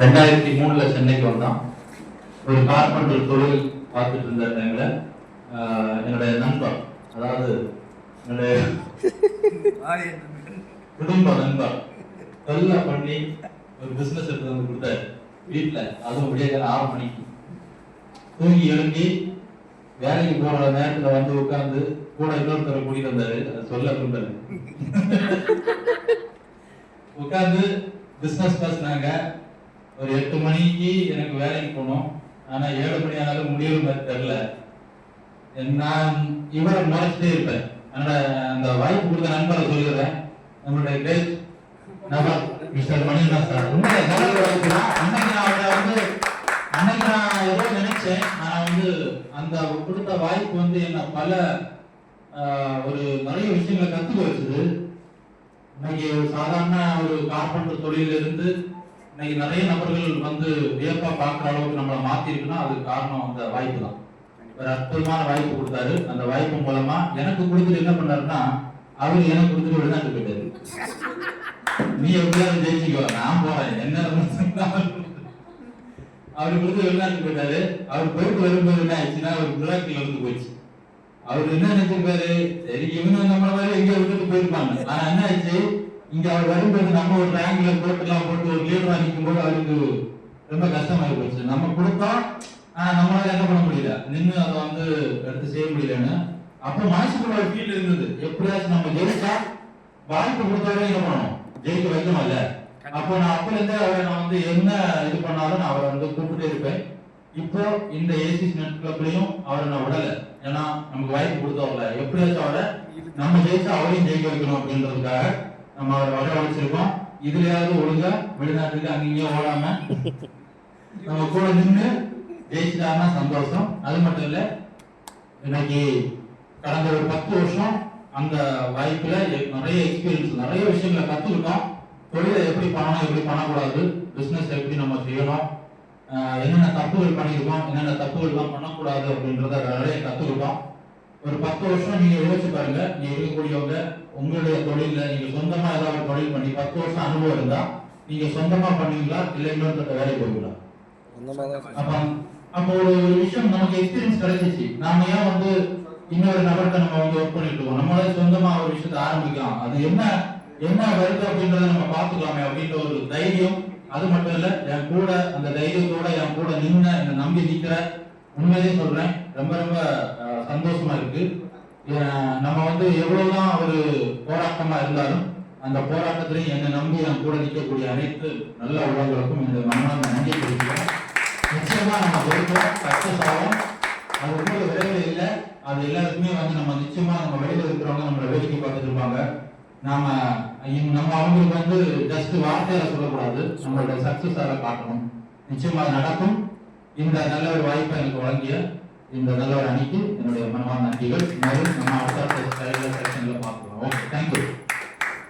ரெண்டாயிரத்தி மூணுல சென்னைக்கு வந்தான் ஒரு கார்பெண்டர் தொழில் பார்த்துட்டு இருந்த டைம்ல என்னுடைய நண்பர் அதாவது என்னுடைய குடும்ப நண்பர் தொழில பண்ணி ஒரு பிசினஸ் எடுத்து வந்து கொடுத்தாரு. வீட்டுல அதுவும் விடிய ஆறு மணிக்கு. தூங்கி எழுந்தி வேலைக்கு போற நேரத்துல வந்து உட்கார்ந்து கூட இன்னொருத்தரை கூட்டிட்டு வந்தாரு. அதை சொல்ல விரும்பல உட்கார்ந்து பிசினஸ் பேசினாங்க ஒரு எட்டு மணிக்கு எனக்கு வேலைக்கு போகணும் ஆனா ஏழு மணி ஆனாலும் முடியும் மாதிரி தெரியல. நான் இவரை முறைச்சிட்டே இருப்பேன். அதனால அந்த வாய்ப்பு கொடுத்த நண்பரை சொல்லிடுறேன். நம்மளுடைய கிரேட் நபர் மிஸ்டர் மணிகண்டன் சார் அன்னைக்கு நான் அவரை வந்து அன்னைக்கு நான் ஏதோ நினைச்சேன். ஆனா வந்து அந்த கொடுத்த வாய்ப்பு வந்து என்ன பல ஒரு நிறைய விஷயங்களை கத்துக்க வச்சுது. இன்னைக்கு ஒரு சாதாரண ஒரு கார்பெண்டர் தொழிலிருந்து இருந்து இன்னைக்கு நிறைய நபர்கள் வந்து வியப்பா பார்க்குற அளவுக்கு நம்மளை மாத்திருக்குன்னா அதுக்கு காரணம் அந்த வாய்ப்பு தான் ஒரு அற்புதமான வாய்ப்பு கொடுத்தாரு. அந்த வாய்ப்பு மூலமா எனக்கு கொடுத்துட்டு என்ன பண்ணாருன்னா அவர் எனக்கு கொடுத்துட்டு வெளிநாட்டு போயிட்டாரு. நீ எப்படியாவது ஜெயிச்சுக்கோ நான் போறேன். என்ன அவர் கொடுத்து வெளிநாட்டு போயிட்டாரு. அவர் போயிட்டு வரும்போது என்ன ஆயிடுச்சுன்னா அவர் மிராக்கில் இருந்து போயிடுச்சு. அவர் என்ன நினைச்சிருப்பாரு? சரி இவங்க நம்மள மாதிரி எங்கேயோ விட்டுட்டு போயிருப்பாங்க. ஆனா என்ன ஆயிடுச்சு? இங்க அவர் வரும்போது நம்ம ஒரு ரேங்க்ல போட்டுலாம் போட்டு ஒரு லீடரா நிற்கும் போது அவருக்கு ரொம்ப கஷ்டமாயி போச்சு. நம்ம கொடுத்தா நம்மளால என்ன பண்ண முடியல? நின்று அதை வந்து எடுத்து செய்ய முடியலன்னு. அப்ப மனசுக்குள்ள ஒரு ஃபீல் இருந்தது. எப்படியாச்சும் நம்ம ஜெயிச்சா வாய்ப்பு கொடுத்தாலே என்ன பண்ணணும் ஜெயிக்க வைக்கணும்ல அப்போ நான் அப்பல இருந்தே அவரை நான் வந்து என்ன இது பண்ணாலும் நான் அவரை வந்து கூப்பிட்டே இருப்பேன். இப்போ இந்த ஏசி நெட் கிளப்லயும் அவரை நான் விடல. ஏன்னா நமக்கு வாய்ப்பு கொடுத்தவங்கள எப்படியாச்சும் அவரை நம்ம ஜெயிச்சா அவரையும் ஜெயிக்க வைக்கணும் அப்படின்றதுக்காக நம்ம அவரை வரவழைச்சிருக்கோம் இதுலயாவது ஒழுங்கா வெளிநாட்டுக்கு அங்கேயும் ஓடாம நம்ம கூட நின்று ஜெயிச்சிட்டாருன்னா சந்தோஷம். அது மட்டும் இல்ல இன்னைக்கு கடந்த ஒரு பத்து வருஷம் அந்த வாய்ப்புல நிறைய எக்ஸ்பீரியன்ஸ் நிறைய விஷயங்களை கத்துக்கிட்டோம். தொழிலை எப்படி பண்ணணும் எப்படி பண்ணக்கூடாது பிசினஸ் எப்படி நம்ம செய்யணும் என்னென்ன தப்புகள் பண்ணியிருக்கோம் என்னென்ன தப்புகள்லாம் பண்ணக்கூடாது அப்படின்றத நிறைய கத்துக்கிட்டோம். ஒரு பத்து வருஷம் நீங்க யோசிச்சு பாருங்க. நீங்க இருக்கக்கூடியவங்க உங்களுடைய தொழில நீங்க சொந்தமா ஏதாவது தொழில் பண்ணி பத்து வருஷம் அனுபவம் இருந்தா நீங்க சொந்தமா பண்ணுவீங்களா? இல்ல இன்னொருத்த வேலை போவீங்களா அப்ப அப்போ ஒரு ஒரு விஷயம் நமக்கு எக்ஸ்பீரியன்ஸ் கிடைச்சிச்சு. நாம ஏன் வந்து இன்னொரு நபர்கிட்ட நம்ம வந்து ஒர்க் பண்ணிட்டு இருக்கோம்? நம்மளே சொந்தமா ஒரு விஷயத்தை ஆரம்பிக்கலாம். அது என்ன என்ன வருது அப்படின்றத நம்ம பாத்துக்கலாமே அப்படின்ற ஒரு தைரியம். அது மட்டும் இல்ல என் கூட அந்த தைரியத்தோட என் கூட நின்ன என்னை நம்பி நிக்கிற உண்மையிலேயே சொல்றேன். ரொம்ப ரொம்ப சந்தோஷமா இருக்கு. நம்ம வந்து எவ்வளவுதான் ஒரு போராட்டமா இருந்தாலும் அந்த போராட்டத்திலையும் என்னை நம்பி என் கூட நிற்கக்கூடிய அனைத்து நல்ல உறவுகளுக்கும் இந்த மனமார்ந்த நன்றி கொடுக்கிறேன் நிச்சயமா நம்ம ஜெயிப்போம் சக்சஸ் ஆகும். அது ரொம்ப விரைவில் இல்லை. அது எல்லாருக்குமே வந்து நம்ம நிச்சயமா நம்ம வெளியில இருக்கிறவங்க நம்மளை வேடிக்கை பார்த்துட்டு இருப்பாங்க. நாம நம்ம அவங்களுக்கு வந்து ஜஸ்ட் வார்த்தையில சொல்லக்கூடாது. நம்மளோட சக்சஸ் ஆல காட்டணும். நிச்சயமா நடக்கும். இந்த நல்ல ஒரு வாய்ப்பை எனக்கு வழங்கிய இந்த நல்ல ஒரு அணிக்கு என்னுடைய மனமான நன்றிகள். மேலும் நம்ம அடுத்த செக்ஷன்ல பார்க்கலாம். Okay thank you